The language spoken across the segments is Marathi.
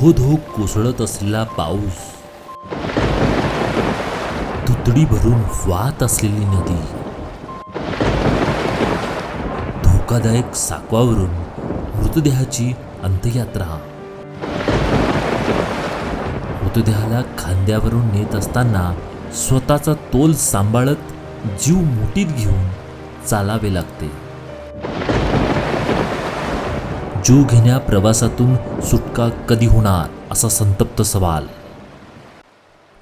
धो धो कोसळत असलेला पाऊस. तुतडी भरून वाहत असलेली नदी. धोकादायक साकवावरून मृतदेहाची अंत्ययात्रा. मृतदेहाला खांद्यावरून नेत असताना स्वतःचा तोल सांभाळत जीव मुठीत घेऊन चालावे लागते. जीव घेण्या प्रवासातून सुटका कधी होणार? असा संतप्त सवाल.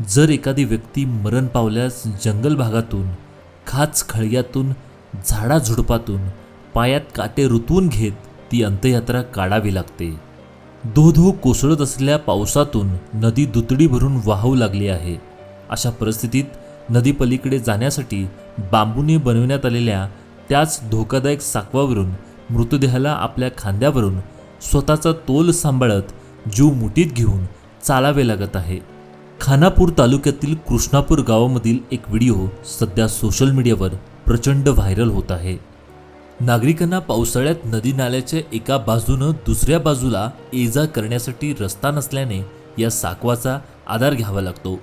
जर एखादी व्यक्ती मरण पावल्यास जंगल भागातून खाच खळग्यातून झाडाझुडपातून पायात काटे रुतवून घेत ती अंत्ययात्रा काढावी लागते. धो धो कोसळत असलेल्या पावसातून नदी दुतडी भरून वाहू लागली आहे. अशा परिस्थितीत नदीपलीकडे जाण्यासाठी बांबूने बनवण्यात आलेल्या त्याच धोकादायक साकवावरून मृतदेहाला आपल्या खांद्यावरून स्वतःचा तोल सांभाळत जीव मुठीत घेऊन चालावे लागत आहे. खानापूर तालुक्यातील कृष्णापूर गावामधील एक व्हिडिओ सध्या सोशल मीडियावर प्रचंड व्हायरल होत आहे. नागरिकांना पावसाळ्यात नदी नाल्याच्या एका बाजूनं दुसऱ्या बाजूला ये जा करण्यासाठी रस्ता नसल्याने या साकवाचा आधार घ्यावा लागतो.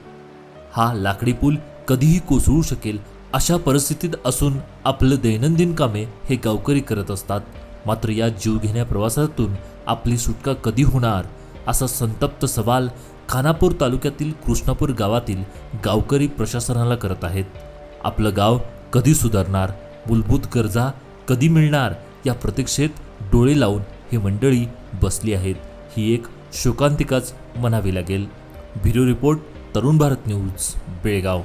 हा लाकडी पूल कधीही कोसळू शकेल अशा परिस्थितीत असून आपलं दैनंदिन कामे हे गावकरी करत असतात. मात्र या जीवघेण्या प्रवासातून आपली सुटका कधी होणार असा संतप्त सवाल खानापूर तालुक्यातील कृष्णापूर गावातील गावकरी प्रशासनाला करत आहेत. आपलं गाव कधी सुधारणार मूलभूत गरजा कधी मिळणार या प्रतीक्षेत डोळे लावून ही मंडळी बसली आहेत. ही एक शोकांतिकाच म्हणावी लागेल. Bureau report Tarun Bharat news Belgaum.